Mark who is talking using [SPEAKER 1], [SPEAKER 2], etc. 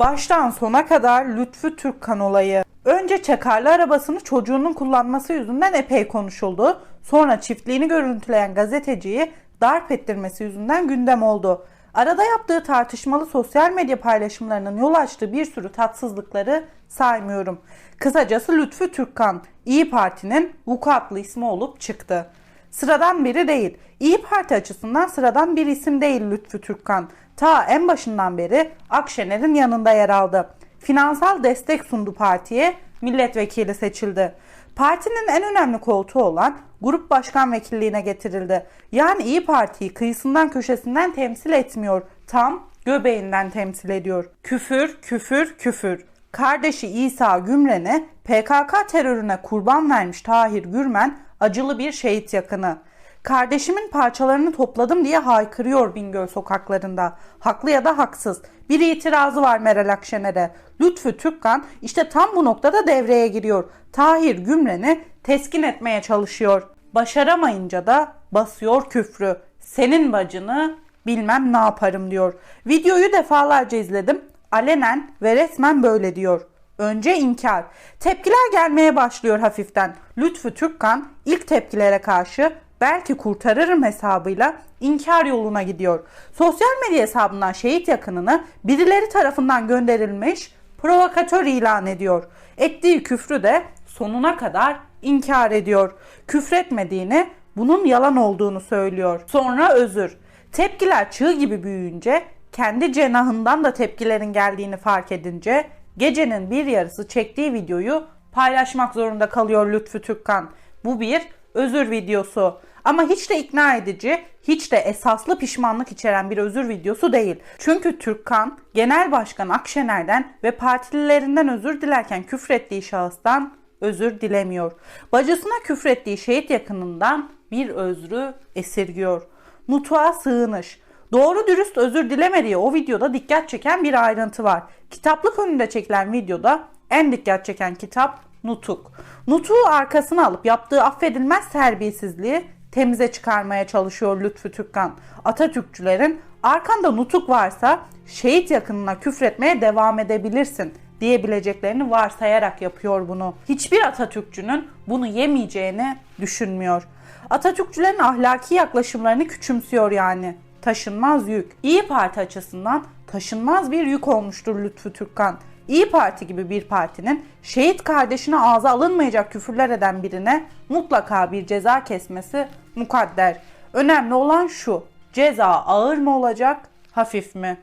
[SPEAKER 1] Baştan sona kadar Lütfü Türkkan olayı. Önce çakarlı arabasını çocuğunun kullanması yüzünden epey konuşuldu. Sonra çiftliğini görüntüleyen gazeteciyi darp ettirmesi yüzünden gündem oldu. Arada yaptığı tartışmalı sosyal medya paylaşımlarının yol açtığı bir sürü tatsızlıkları saymıyorum. Kısacası Lütfü Türkkan, İyi Parti'nin vukuatlı ismi olup çıktı. Sıradan biri değil. İyi Parti açısından sıradan bir isim değil Lütfü Türkkan. Ta en başından beri Akşener'in yanında yer aldı. Finansal destek sundu partiye, milletvekili seçildi. Partinin en önemli koltuğu olan grup başkan vekilliğine getirildi. Yani İyi Parti'yi kıyısından köşesinden temsil etmiyor, tam göbeğinden temsil ediyor. Küfür, küfür, küfür. Kardeşi İsa Gümren'e PKK terörüne kurban vermiş Tahir Gürmen acılı bir şehit yakını. Kardeşimin parçalarını topladım diye haykırıyor Bingöl sokaklarında. Haklı ya da haksız. Bir itirazı var Meral Akşener'e. Lütfü Türkkan işte tam bu noktada devreye giriyor. Tahir Gümren'i teskin etmeye çalışıyor. Başaramayınca da basıyor küfrü. Senin bacını bilmem ne yaparım diyor. Videoyu defalarca izledim. Alenen ve resmen böyle diyor. Önce inkar. Tepkiler gelmeye başlıyor hafiften. Lütfü Türkkan ilk tepkilere karşı belki kurtarırım hesabıyla inkar yoluna gidiyor. Sosyal medya hesabından şehit yakınını birileri tarafından gönderilmiş provokatör ilan ediyor. Ettiği küfrü de sonuna kadar inkar ediyor. Küfretmediğini, bunun yalan olduğunu söylüyor. Sonra özür. Tepkiler çığ gibi büyüyünce, kendi cenahından da tepkilerin geldiğini fark edince gecenin bir yarısı çektiği videoyu paylaşmak zorunda kalıyor Lütfü Türkkan. Bu bir özür videosu. Ama hiç de ikna edici, hiç de esaslı pişmanlık içeren bir özür videosu değil. Çünkü Türkkan, Genel Başkan Akşener'den ve partililerinden özür dilerken küfrettiği şahıstan özür dilemiyor. Bacısına küfrettiği şehit yakınından bir özrü esirgiyor. Nutuğa sığınış. Doğru dürüst özür dilemediği o videoda dikkat çeken bir ayrıntı var. Kitaplık önünde çekilen videoda en dikkat çeken kitap Nutuk. Nutuğu arkasına alıp yaptığı affedilmez terbiyesizliği temize çıkarmaya çalışıyor Lütfü Türkkan. Atatürkçülerin arkanda nutuk varsa şehit yakınına küfretmeye devam edebilirsin diyebileceklerini varsayarak yapıyor bunu. Hiçbir Atatürkçünün bunu yemeyeceğini düşünmüyor. Atatürkçülerin ahlaki yaklaşımlarını küçümsüyor yani. Taşınmaz yük. İyi Parti açısından taşınmaz bir yük olmuştur Lütfü Türkkan. İyi Parti gibi bir partinin şehit kardeşine ağza alınmayacak küfürler eden birine mutlaka bir ceza kesmesi mukadder. Önemli olan şu, ceza ağır mı olacak, hafif mi?